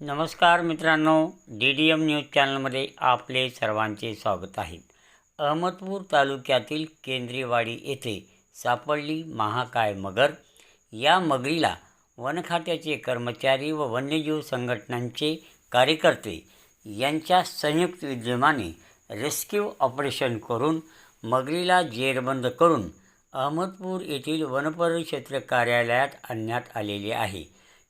नमस्कार मित्रांनो D D M news चॅनलमध्ये आपले सर्वांचे स्वागत आहे. अहमदपूर तालुक्यातील केंद्रीवाडी येथे सापडली महाकाय मगर. या मगरीला वनखात्याचे कर्मचारी व वन्यजीव संघटनांचे कार्यकर्ते यांच्या संयुक्त विद्यमाने रेस्क्यू ऑपरेशन करून मगरीला जेरबंद करून अहमदपूर येथील वनपरिक्षेत्र कार्यालयात आणण्यात आलेले आहे.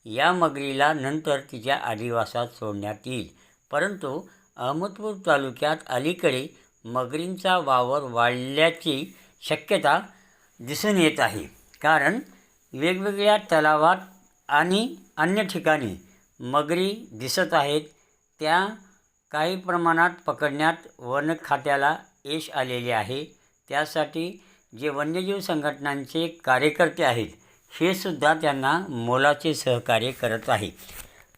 या मगरीला नंतर तिच्या आदिवासात सोडण्यात येईल. परंतु अहमदपूर तालुक्यात अलीकडे मगरींचा वावर वाढल्याची शक्यता दिसून येत आहे. कारण वेगवेगळ्या तलावात आणि अन्य ठिकाणी मगरी दिसत आहेत. त्या काही प्रमाणात पकडण्यात वन खात्याला यश आलेले आहे. त्यासाठी जे वन्यजीव संघटनांचे कार्यकर्ते आहेत हे सुद्धा त्यांना मोलाचे सहकार्य करत आहे.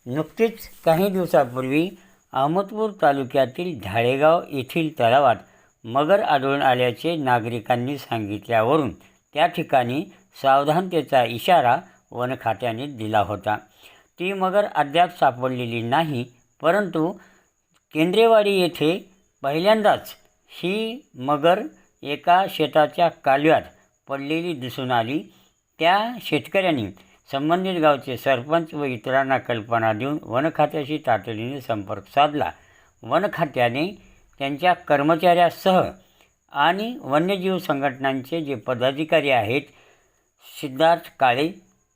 नुकतीच काही दिवसापूर्वी अहमदपूर तालुक्यातील ढाळेगाव येथील तलावात मगर आढळून आल्याचे नागरिकांनी सांगितल्यावरून त्या ठिकाणी सावधानतेचा इशारा वन खात्याने दिला होता. ती मगर अद्याप सापडलेली नाही परंतु केंद्रेवाडी येथे पहिल्यांदाच ही मगर एका शेताच्या कालव्यात पडलेली दिसून आली. त्या शेतकऱ्यांनी संबंधित गावचे सरपंच व इतरांना कल्पना देऊन वन खात्याशी तातडीने संपर्क साधला. वन खात्याने त्यांच्या कर्मचाऱ्यासह आणि वन्यजीव संघटनांचे जे पदाधिकारी आहेत सिद्धार्थ काळे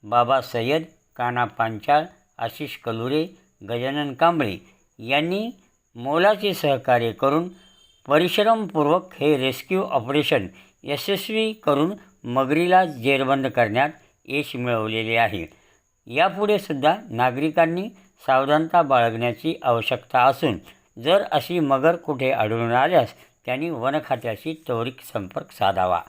बाबा सय्यद काना पांचाळ आशिष कलुरे गजानन कांबळे यांनी मोलाचे सहकार्य करून परिश्रमपूर्वक हे रेस्क्यू ऑपरेशन यशस्वी करून मगरीला जेरबंद करण्यात यश मिळवलेले आहे. यापुढे सुद्धा नागरिकांनी सावधानता बाळगण्याची आवश्यकता असून जर अशी मगर कुठे आढळून आल्यास त्यांनी वन खात्याशी त्वरित संपर्क साधावा.